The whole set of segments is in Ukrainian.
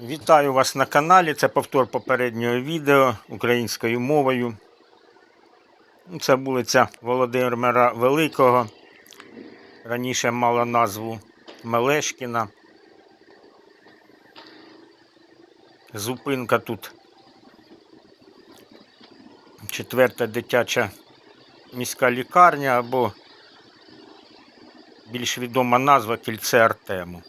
Вітаю вас на каналі. Це повтор попереднього відео українською мовою. Ну, Це вулиця Володимира Великого. Раніше мала назву Мелешкіна. Зупинка тут. Четверта дитяча міська лікарня або більш відома назва кільце Артему.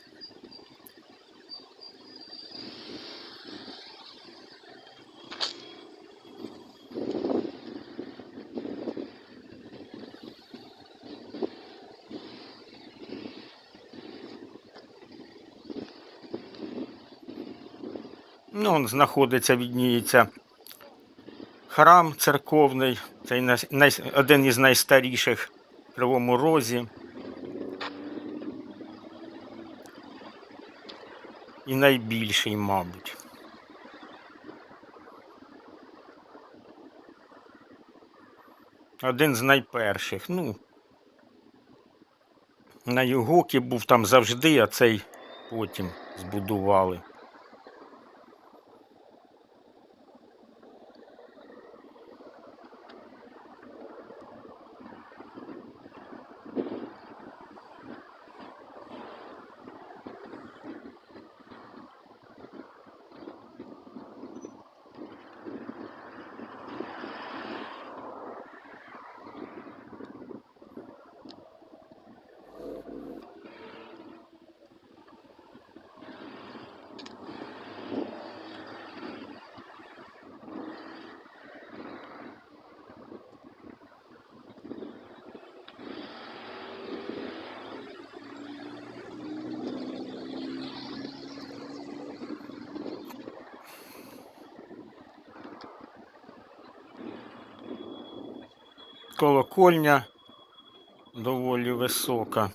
Ну, он знаходиться, відніється храм церковний, най- най- один із найстаріших в Кривому Розі. І найбільший, мабуть. Один з найперших. Ну, на Югокі був там завжди, а цей потім збудували. Колокольня доволі висока.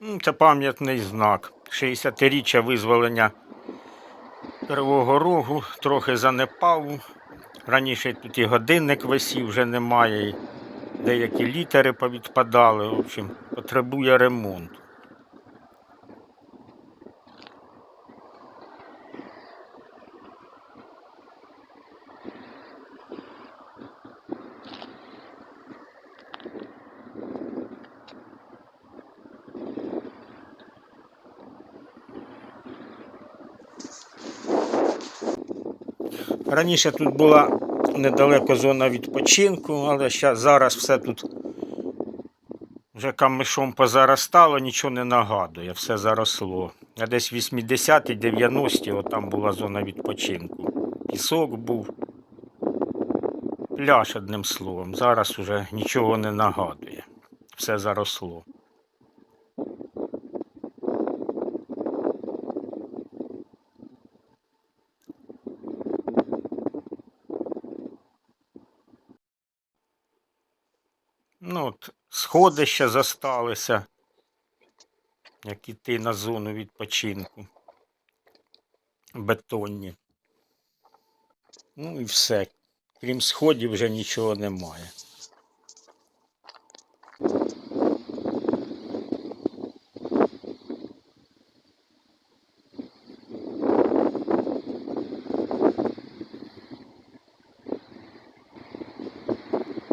Ну, Це пам'ятний знак. 60-річчя визволення Кривого Рогу трохи занепав. Раніше тут і годинник висів, вже немає. Деякі літери повідпадали. В общем, потребує ремонту. Раніше тут була недалеко зона відпочинку, але зараз все тут вже камишом позаростало, нічого не нагадує, все заросло. А десь 80-ті, 90-ті, от там була зона відпочинку. Пісок був. Пляж, одним словом. Зараз уже нічого не нагадує. Все заросло. Ну, от, сходи ще зосталися, як іти на зону відпочинку. Бетонні. Ну і все. Крім сходів вже нічого немає.